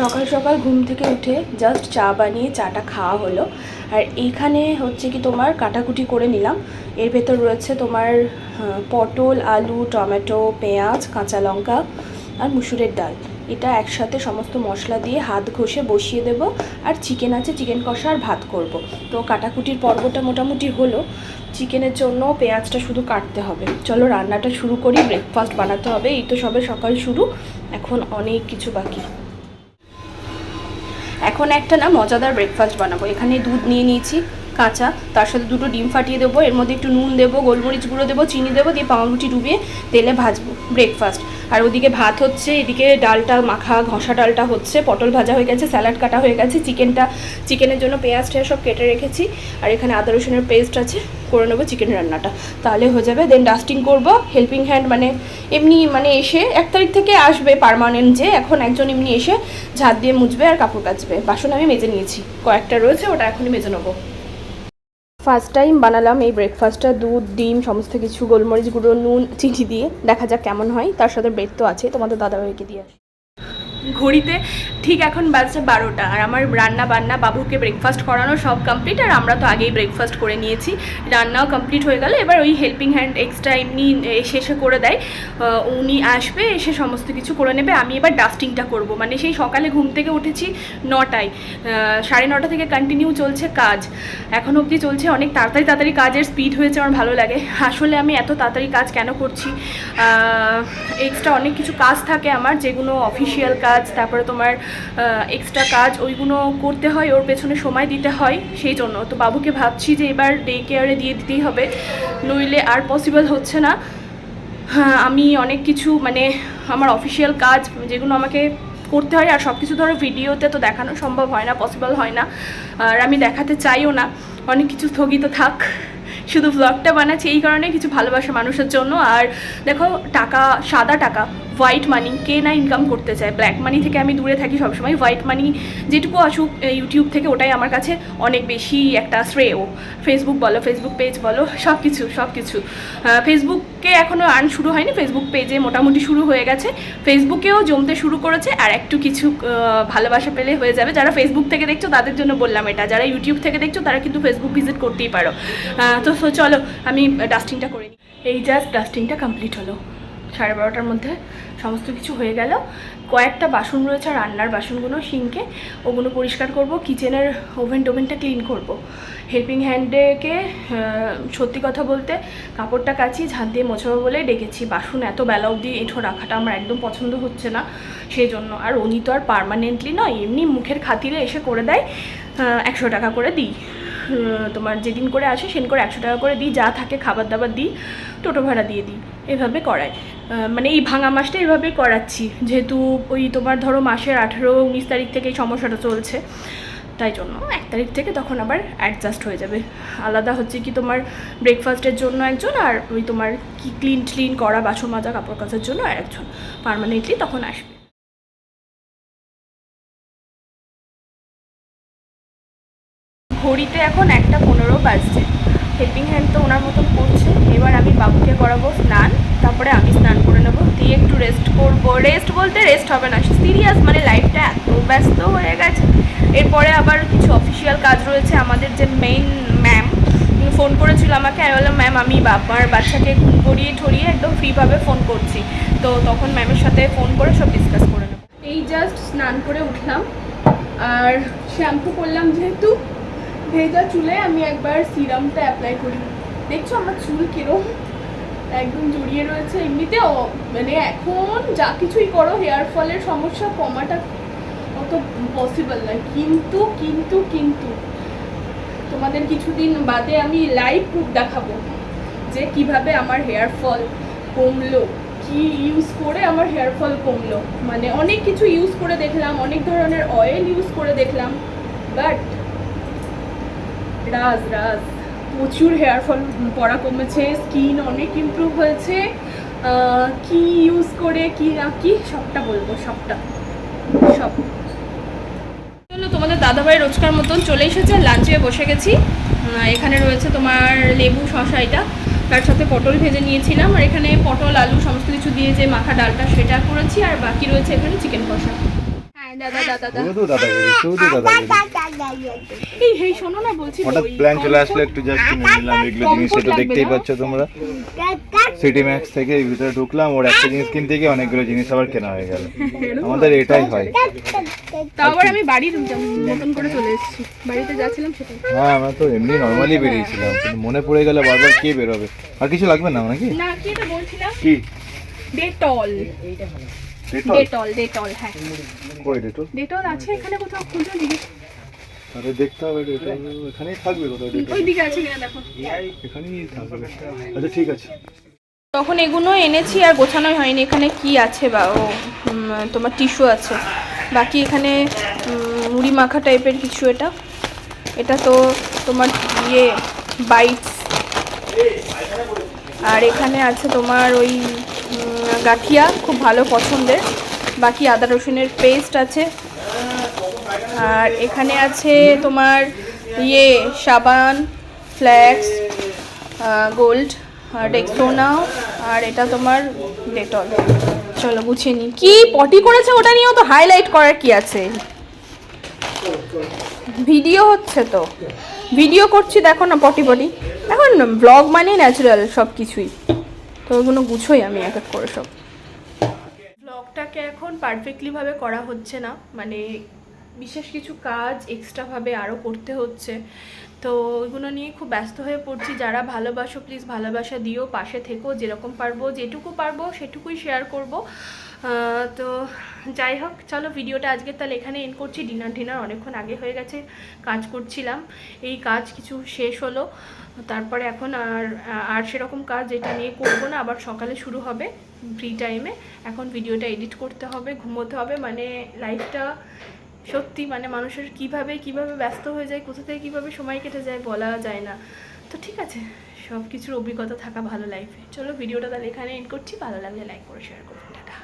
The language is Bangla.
সকাল সকাল ঘুম থেকে উঠে জাস্ট চা বানিয়ে, চাটা খাওয়া হলো। আর এইখানে হচ্ছে কি তোমার কাটাকুটি করে নিলাম। এর ভেতর রয়েছে তোমার পটল, আলু, টমেটো, পেঁয়াজ, কাঁচা লঙ্কা আর মুসুরের ডাল। এটা একসাথে সমস্ত মশলা দিয়ে হাত ঘষে বসিয়ে দেব আর চিকেন আছে, চিকেন কষা আর ভাত করব। তো কাটাকুটির পর্বটা মোটামুটি হলো। চিকেনের জন্য পেঁয়াজটা শুধু কাটতে হবে। চলো রান্নাটা শুরু করি ব্রেকফাস্ট বানাতে হবে। এই তো সবে সকাল শুরু। এখন অনেক কিছু বাকি। এখন একটা না মজাদার ব্রেকফাস্ট বানাবো। এখানে দুধ নিয়ে নিয়েছি কাঁচা। তার সাথে দুটো ডিম ফাটিয়ে দেবো। এর মধ্যে একটু নুন দেবো, গোলমরিচ গুঁড়ো দেবো, চিনি দেবো, দিয়ে পাউরুটি ডুবিয়ে তেলে ভাজবো ব্রেকফাস্ট আর ওদিকে ভাত হচ্ছে, এদিকে ডালটা মাখা, ঘষা ডালটা হচ্ছে, পটল ভাজা হয়ে গেছে, স্যালাড কাটা হয়ে গেছে, চিকেনটা, চিকেনের জন্য পেঁয়াজ সব কেটে রেখেছি। আর এখানে আদা রসুনের পেস্ট আছে, করে নেব চিকেন রান্নাটা। তাহলে হয়ে যাবে দেন ডাস্টিং করব হেল্পিং হ্যান্ড মানে এমনি মানে এসে এক তারিখ থেকে আসবে পারমানেন্ট যে, এখন একজন এমনি এসে ঝাঁট দিয়ে মুছবে আর কাপড় কাচবে। বাসন আমি মেজে নিয়েছি, কয়েকটা রয়েছে, ওটা এখনই মেজে নেব। ফার্স্ট টাইম বানালাম এই ব্রেকফাস্টটা দুধ, ডিম, সমস্ত কিছু, গোলমরিচ গুঁড়ো, নুন চিঠি দিয়ে। দেখা যাক কেমন হয়। তার সাথে ব্রেড তো আছে তোমাদের দাদাভাইকে দিয়ে ঘড়িতে, ঠিক এখন বাজছে বারোটা। আর আমার রান্না বান্না, বাবুকে ব্রেকফাস্ট করানো সব কমপ্লিট আর আমরা তো আগেই ব্রেকফাস্ট করে নিয়েছি। রান্নাও কমপ্লিট হয়ে গেল। এবার ওই হেল্পিং হ্যান্ড এক্সট্রা এমনি এসে এসে করে দেয়। উনি আসবে, এসে সমস্ত কিছু করে নেবে। আমি এবার ডাস্টিংটা করব। মানে সেই সকালে ঘুম থেকে উঠেছি নটায়। সাড়ে নটা থেকে কন্টিনিউ চলছে কাজ। এখন অবধি চলছে অনেক তাড়াতাড়ি তাড়াতাড়ি কাজের স্পিড হয়েছে, আমার ভালো লাগে। আসলে আমি এত তাড়াতাড়ি কাজ কেন করছি? এক্সট্রা অনেক কিছু কাজ থাকে আমার, যেগুলো অফিসিয়াল কাজ। তারপরে তোমার এক্সট্রা কাজ, ওইগুলো করতে হয়, ওর পেছনে সময় দিতে হয়, সেই জন্য। তো বাবুকে ভাবছি যে এবার ডে কেয়ারে দিয়ে দিতেই হবে, নইলে আর পসিবল হচ্ছে না। হ্যাঁ আমি অনেক কিছু মানে আমার অফিসিয়াল কাজ যেগুলো আমাকে করতে হয়, আর সব কিছু ধরো ভিডিওতে তো দেখানো সম্ভব হয় না পসিবল হয় না। আর আমি দেখাতে চাইও না, অনেক কিছু স্থগিত থাক। শুধু ব্লগটা বানাচ্ছি, এই কারণে কিছু ভালোবাসা মানুষের জন্য। আর দেখো, টাকা, সাদা টাকা হোয়াইট মানি কে না ইনকাম করতে চায়। ব্ল্যাক মানি থেকে আমি দূরে থাকি সবসময়। হোয়াইট মানি যেটুকু আসুক ইউটিউব থেকে ওটাই আমার কাছে অনেক বেশি একটা শ্রেয়। ফেসবুক বলো ফেসবুক পেজ বলো সব কিছু সব কিছু ফেসবুকে এখনও আর্ন শুরু হয়নি। ফেসবুক পেজে মোটামুটি শুরু হয়ে গেছে। ফেসবুকেও জমতে শুরু করেছে। আর একটু কিছু ভালোবাসা পেলে হয়ে যাবে। যারা ফেসবুক থেকে দেখছ, তাদের জন্য বললাম এটা। যারা ইউটিউব থেকে দেখছ, তারা কিন্তু ফেসবুক ভিজিট করতেই পারো। তো চলো, আমি ডাস্টিংটা করে নিই এই জাস্ট ডাস্টিংটা কমপ্লিট হলো। সাড়ে বারোটার মধ্যে সমস্ত কিছু হয়ে গেল। কয়েকটা বাসন রয়েছে রান্নার বাসনগুলো সিঙ্কে ওগুলো পরিষ্কার করব, কিচেনের ওভেন টোভেনটা ক্লিন করব। হেল্পিং হ্যান্ডেকে সত্যি কথা বলতে কাপড়টা কাচি ঝাঁট দিয়ে মোছাবো বলে ডেকেছি। বাসন এত বেলা অবধি এঁঠো রাখাটা আমার একদম পছন্দ হচ্ছে না সেই জন্য আর উনি তো আর পারমানেন্টলি নয়, এমনি মুখের খাতিরে এসে করে দেয় একশো টাকা করে দিই। তোমার যেদিন করে আসে সেদিন করে একশো টাকা করে দিই, যা থাকে খাবার দাবার দিই, টোটো ভাড়া দিয়ে দিই, এভাবে করায় মানে এই ভাঙা মাসটা এভাবে করাচ্ছি, যেহেতু ওই তোমার ধরো মাসের আঠেরো, উনিশ তারিখ থেকে এই সমস্যাটা চলছে, তাই জন্য এক তারিখ থেকে তখন আবার অ্যাডজাস্ট হয়ে যাবে। আলাদা হচ্ছে কি তোমার ব্রেকফাস্টের জন্য একজন আর ওই তোমার কি ক্লিন ক্লিন করা বাসন মাজা কাপড় কাচার জন্য আর একজন পার্মানেন্টলি তখন আসবে। ঘড়িতে এখন একটা পনেরো বাজছে। হেল্পিং হ্যান্ড তো ওনার মতন করছে। এবার আমি বাবুকে করাবো স্নান, তারপরে আমি স্নান করে নেব। দিয়ে একটু রেস্ট করব। রেস্ট বলতে রেস্ট হবে না সিরিয়াস মানে লাইফটা এত ব্যস্ত হয়ে গেছে। এরপরে আবার কিছু অফিসিয়াল কাজ রয়েছে। আমাদের যে মেইন ম্যাম ফোন করেছিল আমাকে, আমি বললাম ম্যাম আমি বাবার বাচ্চাকে ঘুম ঠরিয়ে একদম ফ্রিভাবে ফোন করছি। তো তখন ম্যামের সাথে ফোন করে সব ডিসকাস করে নেব। এই জাস্ট স্নান করে উঠলাম। আর শ্যাম্পু করলাম যেহেতু। ভেজা চুলে আমি একবার সিরামটা অ্যাপ্লাই করি। দেখছ আমার চুল কিরম? একদম জড়িয়ে রয়েছে। এমনিতেও মানে এখন যা কিছুই করো হেয়ার ফলের সমস্যা কমাটা অত পসিবল নয় কিন্তু কিন্তু কিন্তু তোমাদের কিছুদিন বাদে আমি লাইভ প্রুফ দেখাবো যে কীভাবে আমার হেয়ার ফল কমলো, কি ইউজ করে আমার হেয়ার ফল কমলো। মানে অনেক কিছু ইউজ করে দেখলাম, অনেক ধরনের অয়েল ইউজ করে দেখলাম বাট রাজ রাজ। প্রচুর হেয়ার ফল পড়া কমেছে, স্কিন অনেক ইমপ্রুভ হয়েছে। কি ইউজ করে, কি না, কি? সবটা বলব, সবটা। সব। তোমাদের দাদাভাই রোজকার মতন চলে এসেছে লাঞ্চে বসে গেছি। এখানে রয়েছে তোমার লেবু শশা এটা। তার সাথে পটল ভেজে নিয়েছিলাম, আর এখানে পটল, আলু, সমস্ত কিছু দিয়ে যে মাখা ডালটা সেটা করেছি, আর বাকি রয়েছে এখানে চিকেন কষা। হঠাৎ প্ল্যান চলে আসলে একটু জাস্ট কিনে নিলাম এগুলো জিনিস comfort দেখতেই? পাচ্ছ তোমরা। সিটি ম্যাক্স থেকে ভিতরে ঢুকলাম ওর একটা জিনিস কিনতে গিয়ে অনেকগুলো জিনিস আবার কেনা হয়ে গেল। আমাদের এটাই হয়। তাও আমি বাড়ির মতন করে চলে এসেছি। বাড়িতে যাচ্ছিলাম সেটাই। হ্যাঁ আমরা তো এমনি নর্মালি বেরিয়েছিলাম কিন্তু মনে পড়ে গেলে বারবার কে বেরোবে। আর কিছু লাগবে না নাকি? না কি এটা বলছিলাম? কি? ডেটল ডেটল ডেটল ডেটল হ্যাঁ। কই ডেটল ডেটল আছে এখানে কোথাও খুঁজো জিজ্ঞেস আরে দেখতে হবে ডেটল এখানেই থাকবে কোথাও ডেটল ওই দিকে আছে কিনা দেখো। এখানেই থাকবে। আচ্ছা ঠিক আছে। তখন এগুলো এনেছি আর গোছানোই হয়নি। এখানে কি আছে বা ও তোমার টিস্যু আছে। বাকি এখানে মুড়ি মাখা টাইপের কিছু এটা। এটা তো তোমার ইয়ে বাইটস। আর এখানে আছে তোমার ওই গাঠিয়া, খুব ভালো পছন্দের। বাকি আদা রসুনের পেস্ট আছে। আর এখানে আছে তোমার ইয়ে সাবান ফ্ল্যাক্স গোল্ড ডেক্সোনা আর এটা তোমার ডেটল চলো গুছিয়ে নিই। কি পটি করেছে ওটা নিয়েও তো হাইলাইট করার কি আছে? ভিডিও হচ্ছে তো। ভিডিও করছি, দেখো না পটি পটি এখন ব্লগ মানে ন্যাচারাল সব কিছুই তো ওইগুলো গুছোই আমি এক এক করে সব। ব্লগটাকে এখন পারফেক্টলিভাবে করা হচ্ছে না মানে বিশেষ কিছু কাজ এক্সট্রাভাবে আরও করতে হচ্ছে। তো ওইগুলো নিয়ে খুব ব্যস্ত হয়ে পড়ছি। যারা ভালোবাসো প্লিজ ভালোবাসা দিও, পাশে থেকো, যেরকম পারব, যেটুকু পারব, সেটুকুই শেয়ার করব। তো যাই হোক, চলো ভিডিওটা আজকে তাহলে এখানে এন্ড করছি। ডিনার ডিনার অনেকক্ষণ আগে হয়ে গেছে, কাজ করছিলাম। এই কাজ কিছু শেষ হলো। তারপরে এখন আর আর সেরকম কাজ যেটা নিয়ে করব না। আবার সকালে শুরু হবে ফ্রি টাইমে এখন ভিডিওটা এডিট করতে হবে, ঘুমোতে হবে। মানে লাইফটা সত্যি মানে মানুষের কীভাবে কীভাবে ব্যস্ত হয়ে যায়, কোথা থেকে কীভাবে সময় কেটে যায় বলা যায় না। তো ঠিক আছে সব কিছুর অভিজ্ঞতা থাকা ভালো লাইফে চলো ভিডিওটা তাহলে এখানে এন্ড করছি। ভালো লাগলে লাইক করে শেয়ার করুন টাটা।